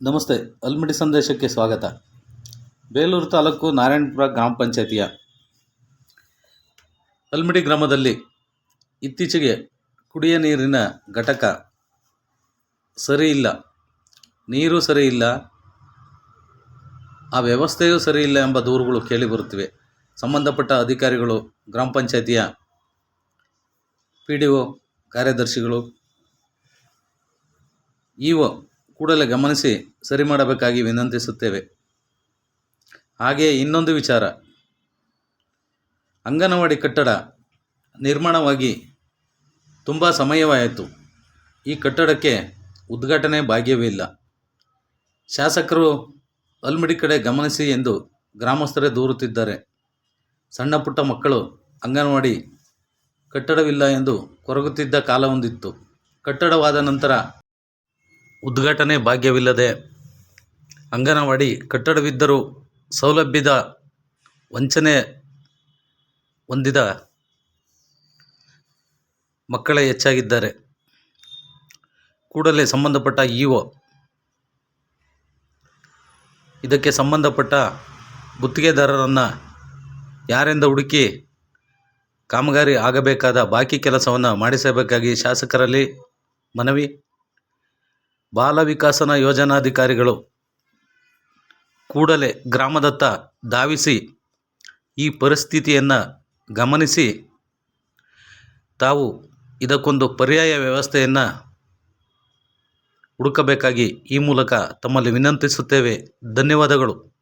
ನಮಸ್ತೆ, ಅಲ್ಮಿಡಿ ಸಂದೇಶಕ್ಕೆ ಸ್ವಾಗತ. ಬೇಲೂರು ತಾಲೂಕು ನಾರಾಯಣಪುರ ಗ್ರಾಮ ಪಂಚಾಯತಿಯ ಅಲ್ಮಿಡಿ ಗ್ರಾಮದಲ್ಲಿ ಇತ್ತೀಚೆಗೆ ಕುಡಿಯ ನೀರಿನ ಘಟಕ ಸರಿ ಇಲ್ಲ ನೀರು ಸರಿ ಇಲ್ಲ ಆ ವ್ಯವಸ್ಥೆಯೂ ಸರಿ ಇಲ್ಲ ಎಂಬ ದೂರುಗಳು ಕೇಳಿಬರುತ್ತಿವೆ ಸಂಬಂಧಪಟ್ಟ ಅಧಿಕಾರಿಗಳು, ಗ್ರಾಮ ಪಂಚಾಯತಿಯ ಪಿ ಡಿ ಒ ಕಾರ್ಯದರ್ಶಿಗಳು, ಇ ಒ ಕೂಡಲೇ ಗಮನಿಸಿ ಸರಿ ಮಾಡಬೇಕಾಗಿ ವಿನಂತಿಸುತ್ತೇವೆ. ಹಾಗೆಯೇ ಇನ್ನೊಂದು ವಿಚಾರ. ಅಂಗನವಾಡಿ ಕಟ್ಟಡ ನಿರ್ಮಾಣವಾಗಿ ತುಂಬ ಸಮಯವಾಯಿತು. ಈ ಕಟ್ಟಡಕ್ಕೆ ಉದ್ಘಾಟನೆ ಭಾಗ್ಯವೇ ಇಲ್ಲ. ಶಾಸಕರು ಅಲ್ಮಡಿ ಕಡೆ ಗಮನಿಸಿ ಎಂದು ಗ್ರಾಮಸ್ಥರೇ ದೂರುತ್ತಿದ್ದಾರೆ. ಸಣ್ಣ ಪುಟ್ಟ ಮಕ್ಕಳು ಅಂಗನವಾಡಿ ಕಟ್ಟಡವಿಲ್ಲ ಎಂದು ಕೊರಗುತ್ತಿದ್ದ ಕಾಲವೊಂದಿತ್ತು ಕಟ್ಟಡವಾದ ನಂತರ ಉದ್ಘಾಟನೆ ಭಾಗ್ಯವಿಲ್ಲದೆ ಅಂಗನವಾಡಿ ಕಟ್ಟಡವಿದ್ದರೂ ಸೌಲಭ್ಯದ ವಂಚನೆ ಹೊಂದಿದ ಮಕ್ಕಳೇ ಹೆಚ್ಚಾಗಿದ್ದಾರೆ. ಕೂಡಲೇ ಸಂಬಂಧಪಟ್ಟ ಇ ಒ ಇದಕ್ಕೆ ಸಂಬಂಧಪಟ್ಟ ಗುತ್ತಿಗೆದಾರರನ್ನು ಯಾರಿಂದ ಹುಡುಕಿ ಕಾಮಗಾರಿ ಆಗಬೇಕಾದ ಬಾಕಿ ಕೆಲಸವನ್ನು ಮಾಡಿಸಬೇಕಾಗಿ ಶಾಸಕರಲ್ಲಿ ಮನವಿ ಬಾಲ ವಿಕಾಸನ ಯೋಜನಾಧಿಕಾರಿಗಳು ಕೂಡಲೇ ಗ್ರಾಮದತ್ತ ಧಾವಿಸಿ ಈ ಪರಿಸ್ಥಿತಿಯನ್ನು ಗಮನಿಸಿ ತಾವು ಇದಕ್ಕೊಂದು ಪರ್ಯಾಯ ವ್ಯವಸ್ಥೆಯನ್ನು ಹುಡುಕಬೇಕಾಗಿ ಈ ಮೂಲಕ ತಮ್ಮಲ್ಲಿ ವಿನಂತಿಸುತ್ತೇವೆ. ಧನ್ಯವಾದಗಳು.